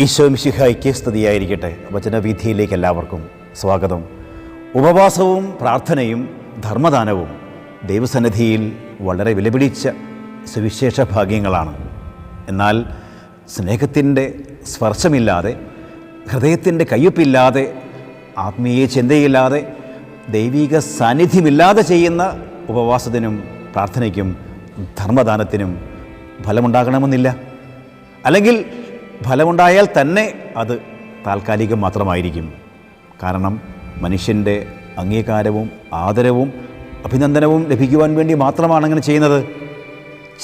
ഈശോ മിശിഹായ്ക്ക് സ്തുതിയായിരിക്കട്ടെ വചനവീഥിയിലേക്ക് എല്ലാവർക്കും സ്വാഗതം. ഉപവാസവും പ്രാർത്ഥനയും ധർമ്മദാനവും ദൈവസന്നിധിയിൽ വളരെ വിലപിടിച്ച സുവിശേഷ ഭാഗ്യങ്ങളാണ്. എന്നാൽ സ്നേഹത്തിന്റെ സ്പർശമില്ലാതെ ഹൃദയത്തിന്റെ കയ്യൊപ്പില്ലാതെ ആത്മീയ ചിന്തയില്ലാതെ ദൈവിക സാന്നിധ്യമില്ലാതെ ചെയ്യുന്ന ഉപവാസത്തിനും പ്രാർത്ഥനയ്ക്കും ധർമ്മദാനത്തിനും ഫലമുണ്ടാകണമെന്നില്ല. അല്ലെങ്കിൽ ഫലമുണ്ടായാൽ തന്നെ അത് താൽക്കാലികം മാത്രമായിരിക്കും. കാരണം മനുഷ്യന്റെ അംഗീകാരവും ആദരവും അഭിനന്ദനവും ലഭിക്കുവാൻ വേണ്ടി മാത്രമാണ് അങ്ങനെ ചെയ്യുന്നത്.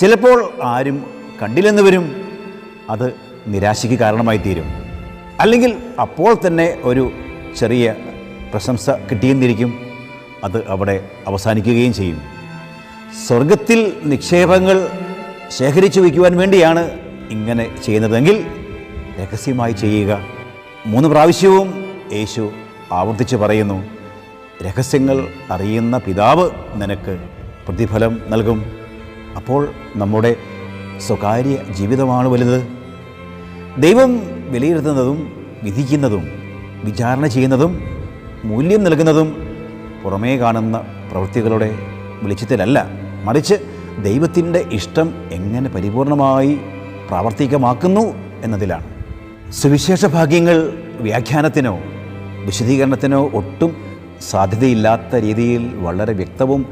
ചിലപ്പോൾ ആരും കണ്ടില്ലെന്ന് വരും. അത് നിരാശയ്ക്ക് കാരണമായി തീരും അല്ലെങ്കിൽ അപ്പോൾ തന്നെ ഒരു ചെറിയ പ്രശംസ കിട്ടിയെന്നിരിക്കും. അത് അവിടെ അവസാനിക്കുകയും ചെയ്യും. സ്വർഗത്തിൽ നിക്ഷേപങ്ങൾ ശേഖരിച്ചു വയ്ക്കുവാൻ വേണ്ടിയാണ് ഇങ്ങനെ ചെയ്യുന്നതെങ്കിൽ രഹസ്യമായി ചെയ്യുക. മൂന്ന് പ്രാവശ്യവും യേശു ആവർത്തിച്ച് പറയുന്നു രഹസ്യങ്ങൾ അറിയുന്ന പിതാവ് നിനക്ക് പ്രതിഫലം നൽകും. അപ്പോൾ നമ്മുടെ സ്വകാര്യ ജീവിതമാണ് വലുത്. ദൈവം വിലയിരുത്തുന്നതും വിധിക്കുന്നതും വിചാരണ ചെയ്യുന്നതും മൂല്യം നൽകുന്നതും പുറമേ കാണുന്ന പ്രവൃത്തികളുടെ വെളിച്ചത്തിലല്ല. മറിച്ച് ദൈവത്തിന്റെ ഇഷ്ടം എങ്ങനെ പരിപൂർണമായി പ്രാവർത്തികമാക്കുന്നു എന്നതിലാണ്. സുവിശേഷ ഭാഗ്യങ്ങൾ വ്യാഖ്യാനത്തിനോ വിശദീകരണത്തിനോ ഒട്ടും സാധ്യതയില്ലാത്ത രീതിയിൽ വളരെ വ്യക്തവും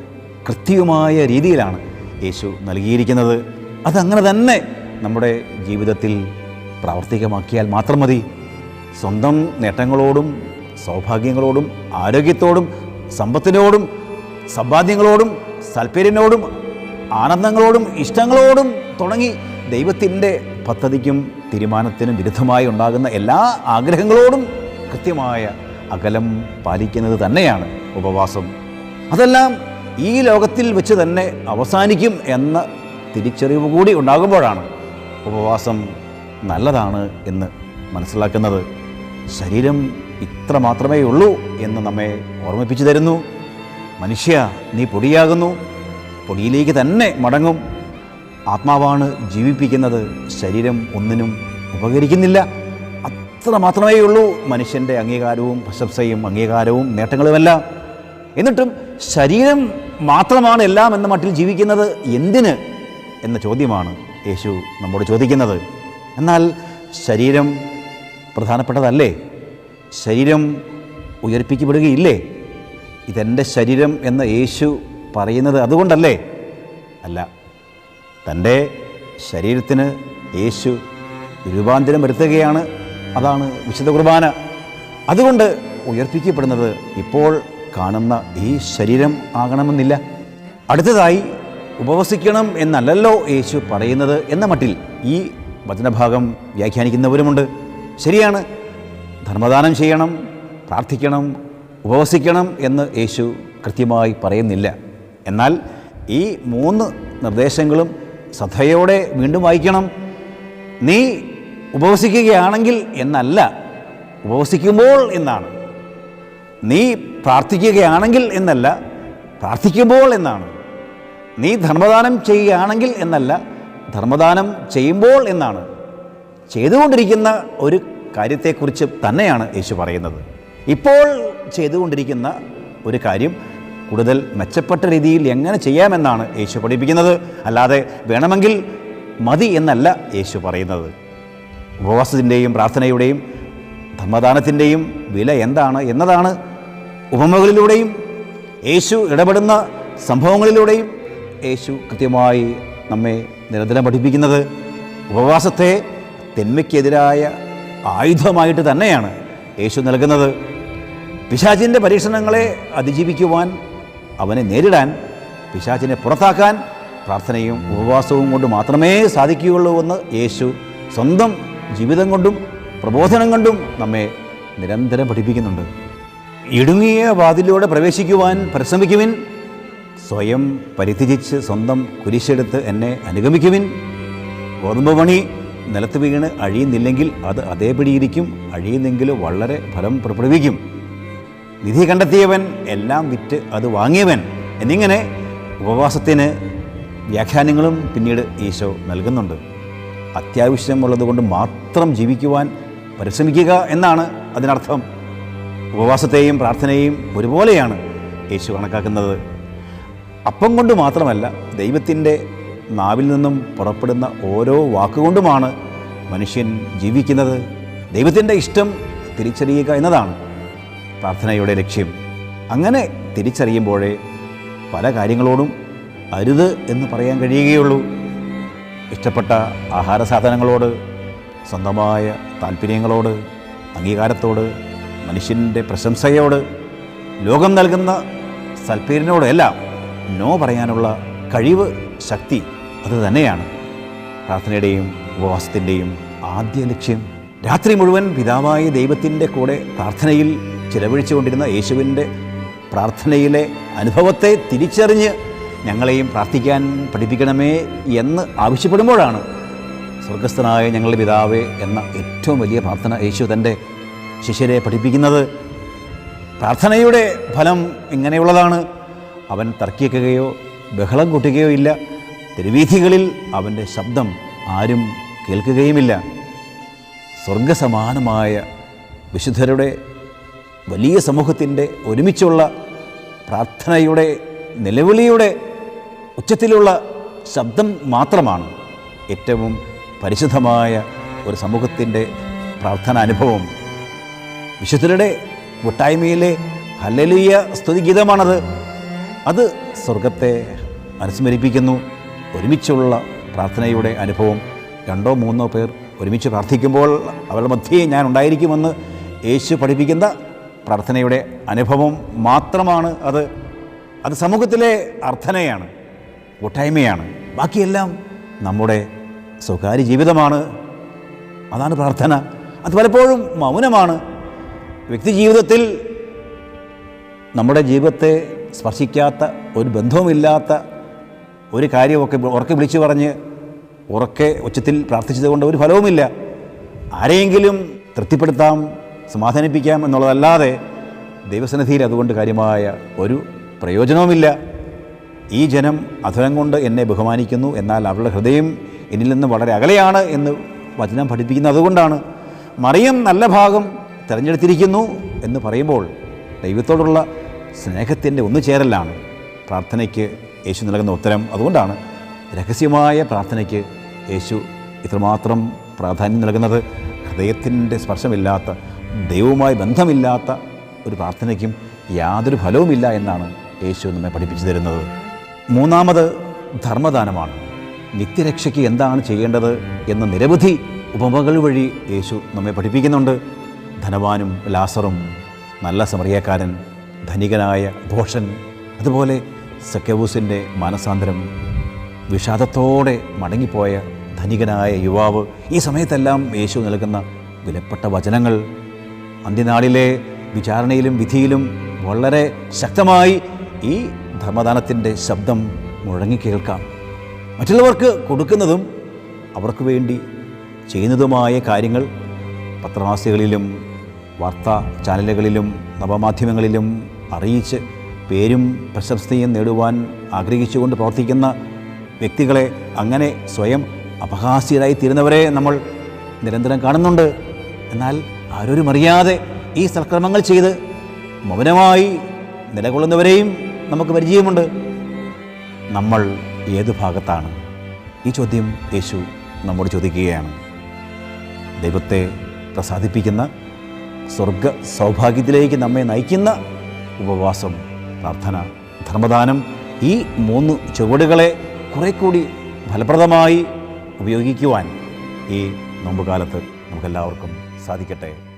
കൃത്യവുമായ രീതിയിലാണ് യേശു നൽകിയിരിക്കുന്നത്. അതങ്ങനെ തന്നെ നമ്മുടെ ജീവിതത്തിൽ പ്രാവർത്തികമാക്കിയാൽ മാത്രം മതി. സ്വന്തം നേട്ടങ്ങളോടും സൗഭാഗ്യങ്ങളോടും ആരോഗ്യത്തോടും സമ്പത്തിനോടും സമ്പാദ്യങ്ങളോടും സൽപ്പേരിനോടും ആനന്ദങ്ങളോടും ഇഷ്ടങ്ങളോടും തുടങ്ങി ദൈവത്തിന്റെ പദ്ധതിക്കും തീരുമാനത്തിനും വിരുദ്ധമായി ഉണ്ടാകുന്ന എല്ലാ ആഗ്രഹങ്ങളോടും കൃത്യമായ അകലം പാലിക്കുന്നത് തന്നെയാണ് ഉപവാസം. അതെല്ലാം ഈ ലോകത്തിൽ വെച്ച് തന്നെ അവസാനിക്കും എന്ന തിരിച്ചറിവ് കൂടി ഉണ്ടാകുമ്പോഴാണ് ഉപവാസം നല്ലതാണ് എന്ന് മനസ്സിലാക്കുന്നത്. ശരീരം ഇത്ര മാത്രമേ ഉള്ളൂ എന്ന് നമ്മെ ഓർമ്മിപ്പിച്ചു തരുന്നു. മനുഷ്യ നീ പൊടിയാകുന്നു. പൊടിയിലേക്ക് തന്നെ മടങ്ങും. ആത്മാവാണ് ജീവിപ്പിക്കുന്നത്. ശരീരം ഒന്നിനും ഉപകരിക്കുന്നില്ല. അത്ര മാത്രമേ ഉള്ളൂ. മനുഷ്യന്റെ അംഗീകാരവും പ്രശംസയും അംഗീകാരവും നേട്ടങ്ങളുമെല്ലാം. എന്നിട്ടും ശരീരം മാത്രമാണ് എല്ലാം എന്ന മട്ടിൽ ജീവിക്കുന്നത് എന്തിന് എന്ന ചോദ്യമാണ് യേശു നമ്മോട് ചോദിക്കുന്നത്. എന്നാൽ ശരീരം പ്രധാനപ്പെട്ടതല്ലേ? ശരീരം ഉയർപ്പിക്കപ്പെടുകയില്ലേ? ഇതെന്റെ ശരീരം എന്ന് യേശു പറയുന്നത് അതുകൊണ്ടല്ലേ? അല്ല തന്റെ ശരീരത്തിന് യേശു രൂപാന്തരം വരുത്തുകയാണ്. അതാണ് വിശുദ്ധ കുർബാന. അതുകൊണ്ട് ഉയർപ്പിക്കപ്പെടുന്നത് ഇപ്പോൾ കാണുന്ന ഈ ശരീരം ആകണമെന്നില്ല. അടുത്തതായി ഉപവസിക്കണം എന്നല്ലല്ലോ യേശു പറയുന്നത് എന്ന മട്ടിൽ ഈ വചനഭാഗം വ്യാഖ്യാനിക്കുന്നവരുമുണ്ട്. ശരിയാണ്. ധർമ്മദാനം ചെയ്യണം പ്രാർത്ഥിക്കണം ഉപവസിക്കണം എന്ന് യേശു കൃത്യമായി പറയുന്നില്ല. എന്നാൽ ഈ മൂന്ന് നിർദ്ദേശങ്ങളും ശ്രദ്ധയോടെ വീണ്ടും വായിക്കണം. നീ ഉപവസിക്കുകയാണെങ്കിൽ എന്നല്ല ഉപവസിക്കുമ്പോൾ എന്നാണ്. നീ പ്രാർത്ഥിക്കുകയാണെങ്കിൽ എന്നല്ല പ്രാർത്ഥിക്കുമ്പോൾ എന്നാണ്. നീ ധർമ്മദാനം ചെയ്യുകയാണെങ്കിൽ എന്നല്ല ധർമ്മദാനം ചെയ്യുമ്പോൾ എന്നാണ്. ചെയ്തുകൊണ്ടിരിക്കുന്ന ഒരു കാര്യത്തെക്കുറിച്ച് തന്നെയാണ് യേശു പറയുന്നത്. ഇപ്പോൾ ചെയ്തുകൊണ്ടിരിക്കുന്ന ഒരു കാര്യം കൂടുതൽ മെച്ചപ്പെട്ട രീതിയിൽ എങ്ങനെ ചെയ്യാമെന്നാണ് യേശു പഠിപ്പിക്കുന്നത്. അല്ലാതെ വേണമെങ്കിൽ മതി എന്നല്ല യേശു പറയുന്നത്. ഉപവാസത്തിന്റെയും പ്രാർത്ഥനയുടെയും ധർമ്മദാനത്തിന്റെയും വില എന്താണ് എന്നതാണ് ഉപമകളിലൂടെയും യേശു ഇടപെടുന്ന സംഭവങ്ങളിലൂടെയും യേശു കൃത്യമായി നമ്മെ നിരന്തരം പഠിപ്പിക്കുന്നത്. ഉപവാസത്തെ തിന്മയ്ക്കെതിരായ ആയുധമായിട്ട് തന്നെയാണ് യേശു നൽകുന്നത്. പിശാചിന്റെ പരീക്ഷണങ്ങളെ അതിജീവിക്കുവാൻ അവനെ നേരിടാൻ പിശാചിനെ പുറത്താക്കാൻ പ്രാർത്ഥനയും ഉപവാസവും കൊണ്ട് മാത്രമേ സാധിക്കുകയുള്ളൂ എന്ന് യേശു സ്വന്തം ജീവിതം കൊണ്ടും പ്രബോധനം കൊണ്ടും നമ്മെ നിരന്തരം പഠിപ്പിക്കുന്നുണ്ട്. ഇടുങ്ങിയ വാതിലൂടെ പ്രവേശിക്കുവാൻ പരിശ്രമിക്കുവിൻ. സ്വയം പരിത്യജിച്ച് സ്വന്തം കുരിശെടുത്ത് എന്നെ അനുഗമിക്കുവിൻ. ഗോതമ്പ് മണി നിലത്ത് വീണ് അഴിയുന്നില്ലെങ്കിൽ അത് അതേപടിയിരിക്കും അഴിയുന്നെങ്കിൽ വളരെ ഫലം പുറപ്പെടുവിക്കും നിധി കണ്ടെത്തിയവൻ എല്ലാം വിറ്റ് അത് വാങ്ങിയവൻ എന്നിങ്ങനെ ഉപവാസത്തിന് വ്യാഖ്യാനങ്ങളും പിന്നീട് ഈശോ നൽകുന്നുണ്ട്. അത്യാവശ്യമുള്ളത് കൊണ്ട് മാത്രം ജീവിക്കുവാൻ പരിശ്രമിക്കുക എന്നാണ് അതിനർത്ഥം. ഉപവാസത്തെയും പ്രാർത്ഥനയും ഒരുപോലെയാണ് യേശു കണക്കാക്കുന്നത്. അപ്പം കൊണ്ട് മാത്രമല്ല ദൈവത്തിന്റെ നാവിൽ നിന്നും പുറപ്പെടുന്ന ഓരോ വാക്കുകൊണ്ടുമാണ് മനുഷ്യൻ ജീവിക്കുന്നത്. ദൈവത്തിന്റെ ഇഷ്ടം തിരിച്ചറിയുക എന്നതാണ്. പ്രാർത്ഥനയുടെ ലക്ഷ്യം. അങ്ങനെ തിരിച്ചറിയുമ്പോഴേ പല കാര്യങ്ങളോടും അരുത് എന്ന് പറയാൻ കഴിയുകയുള്ളൂ. ഇഷ്ടപ്പെട്ട ആഹാര സാധനങ്ങളോട് സ്വന്തമായ താല്പര്യങ്ങളോട് അംഗീകാരത്തോട് മനുഷ്യന്റെ പ്രശംസയോട് ലോകം നൽകുന്ന സൽപ്പേരിനോടെല്ലാം നോ പറയാനുള്ള കഴിവ് ശക്തി അത് തന്നെയാണ്. പ്രാർത്ഥനയുടെയും ഉപവാസത്തിന്റെയും ആദ്യ ലക്ഷ്യം. രാത്രി മുഴുവൻ പിതാവായ ദൈവത്തിന്റെ കൂടെ പ്രാർത്ഥനയിൽ ചിലവഴിച്ചുകൊണ്ടിരുന്ന യേശുവിന്റെ പ്രാർത്ഥനയിലെ അനുഭവത്തെ തിരിച്ചറിഞ്ഞ് ഞങ്ങളെയും പ്രാർത്ഥിക്കാൻ പഠിപ്പിക്കണമേ എന്ന് ആവശ്യപ്പെടുമ്പോഴാണ് സ്വർഗസ്ഥനായ ഞങ്ങളുടെ പിതാവേ എന്ന ഏറ്റവും വലിയ പ്രാർത്ഥന യേശു തന്റെ ശിഷ്യരെ പഠിപ്പിക്കുന്നത്. പ്രാർത്ഥനയുടെ ഫലം ഇങ്ങനെയുള്ളതാണ് അവൻ തർക്കിക്കുകയോ ബഹളം കൂട്ടുകയോ ഇല്ല. തെരുവീഥികളിൽ അവന്റെ ശബ്ദം ആരും കേൾക്കുകയുമില്ല. സ്വർഗസമാനമായ വിശുദ്ധരുടെ വലിയ സമൂഹത്തിന്റെ ഒരുമിച്ചുള്ള പ്രാർത്ഥനയുടെ നിലവിളിയുടെ ഉച്ചത്തിലുള്ള ശബ്ദം മാത്രമാണ് ഏറ്റവും പരിശുദ്ധമായ ഒരു സമൂഹത്തിന്റെ പ്രാർത്ഥന അനുഭവം. വിശുദ്ധരുടെ കൂട്ടായ്മയിലെ ഹല്ലലിയ സ്തുതിഗീതമാണത്. അത് സ്വർഗത്തെ അനുസ്മരിപ്പിക്കുന്നു. ഒരുമിച്ചുള്ള പ്രാർത്ഥനയുടെ അനുഭവം. രണ്ടോ മൂന്നോ പേർ ഒരുമിച്ച് പ്രാർത്ഥിക്കുമ്പോൾ അവരുടെ മധ്യേ ഞാൻ ഉണ്ടായിരിക്കുമെന്ന് യേശു പഠിപ്പിക്കുന്ന പ്രാർത്ഥനയുടെ അനുഭവം മാത്രമാണ് അത്. അത് സമൂഹത്തിലെ അർത്ഥനയാണ് കൂട്ടായ്മയാണ് ബാക്കിയെല്ലാം നമ്മുടെ സ്വകാര്യ ജീവിതമാണ്. അതാണ് പ്രാർത്ഥന. അത് പലപ്പോഴും മൗനമാണ്. വ്യക്തി ജീവിതത്തിൽ നമ്മുടെ ജീവിതത്തെ സ്പർശിക്കാത്ത ഒരു ബന്ധവുമില്ലാത്ത ഒരു കാര്യമൊക്കെ ഉറക്കെ വിളിച്ചു പറഞ്ഞ് ഉറക്കെ ഉച്ചത്തിൽ പ്രാർത്ഥിച്ചതുകൊണ്ട് ഒരു ഫലവുമില്ല. ആരെയെങ്കിലും തൃപ്തിപ്പെടുത്താം സമാധാനിപ്പിക്കാം എന്നുള്ളതല്ലാതെ ദൈവസന്നിധിയിൽ അതുകൊണ്ട് കാര്യമായ ഒരു പ്രയോജനവുമില്ല. ഈ ജനം അധരം കൊണ്ട് എന്നെ ബഹുമാനിക്കുന്നു. എന്നാൽ അവരുടെ ഹൃദയം എന്നിൽ നിന്ന് വളരെ അകലെയാണ് എന്ന് വചനം പഠിപ്പിക്കുന്നത് അതുകൊണ്ടാണ്. മറിയം നല്ല ഭാഗം തിരഞ്ഞെടുത്തിരിക്കുന്നു എന്ന് പറയുമ്പോൾ ദൈവത്തോടുള്ള സ്നേഹത്തിന്റെ ഒന്നുചേരലാണ് പ്രാർത്ഥനയ്ക്ക് യേശു നൽകുന്ന ഉത്തരം അതുകൊണ്ടാണ്. രഹസ്യമായ പ്രാർത്ഥനയ്ക്ക് യേശു ഇത്രമാത്രം പ്രാധാന്യം നൽകുന്നത്. ഹൃദയത്തിന്റെ സ്പർശമില്ലാത്ത ദൈവവുമായി ബന്ധമില്ലാത്ത ഒരു പ്രാർത്ഥനയ്ക്കും യാതൊരു ഫലവുമില്ല എന്നാണ് യേശു നമ്മെ പഠിപ്പിച്ചു തരുന്നത്. മൂന്നാമത് ധർമ്മദാനമാണ്. നിത്യരക്ഷയ്ക്ക് എന്താണ് ചെയ്യേണ്ടത് എന്ന നിരവധി ഉപമകൾ വഴി യേശു നമ്മെ പഠിപ്പിക്കുന്നുണ്ട്. ധനവാനും ലാസറും നല്ല സമറിയക്കാരൻ ധനികനായ ഭോഷൻ അതുപോലെ സക്കവൂസിന്റെ മാനസാന്തരം വിഷാദത്തോടെ മടങ്ങിപ്പോയ ധനികനായ യുവാവ്. ഈ സമയത്തെല്ലാം യേശു നൽകുന്ന വിലപ്പെട്ട വചനങ്ങൾ അന്ത്യനാളിലെ വിചാരണയിലും വിധിയിലും വളരെ ശക്തമായി ഈ ധർമ്മദാനത്തിന്റെ ശബ്ദം മുഴങ്ങി കേൾക്കാം. മറ്റുള്ളവർക്ക് കൊടുക്കുന്നതും അവർക്ക് വേണ്ടി ചെയ്യുന്നതുമായ കാര്യങ്ങൾ പത്രമാസികളിലും വാർത്താ ചാനലുകളിലും നവമാധ്യമങ്ങളിലും അറിയിച്ച് പേരും പ്രശസ്തിയും നേടുവാൻ ആഗ്രഹിച്ചുകൊണ്ട് പ്രവർത്തിക്കുന്ന വ്യക്തികളെ അങ്ങനെ സ്വയം അപഹാസ്യരായി തീരുന്നവരെ നമ്മൾ നിരന്തരം കാണുന്നുണ്ട്. എന്നാൽ ആരോരും അറിയാതെ ഈ സൽക്രമങ്ങൾ ചെയ്ത് മൗനമായി നിലകൊള്ളുന്നവരെയും നമുക്ക് പരിചയമുണ്ട്. നമ്മൾ ഏത് ഭാഗത്താണ്? ഈ ചോദ്യം യേശു നമ്മോട് ചോദിക്കുകയാണ്. ദൈവത്തെ പ്രസാദിപ്പിക്കുന്ന സ്വർഗ സൗഭാഗ്യത്തിലേക്ക് നമ്മെ നയിക്കുന്ന ഉപവാസം പ്രാർത്ഥന ധർമ്മദാനം ഈ മൂന്ന് ചുവടുകളെ കുറെ കൂടി ഫലപ്രദമായി ഉപയോഗിക്കുവാൻ ഈ നോമ്പുകാലത്ത് നമുക്കെല്ലാവർക്കും സാധിക്കട്ടെ.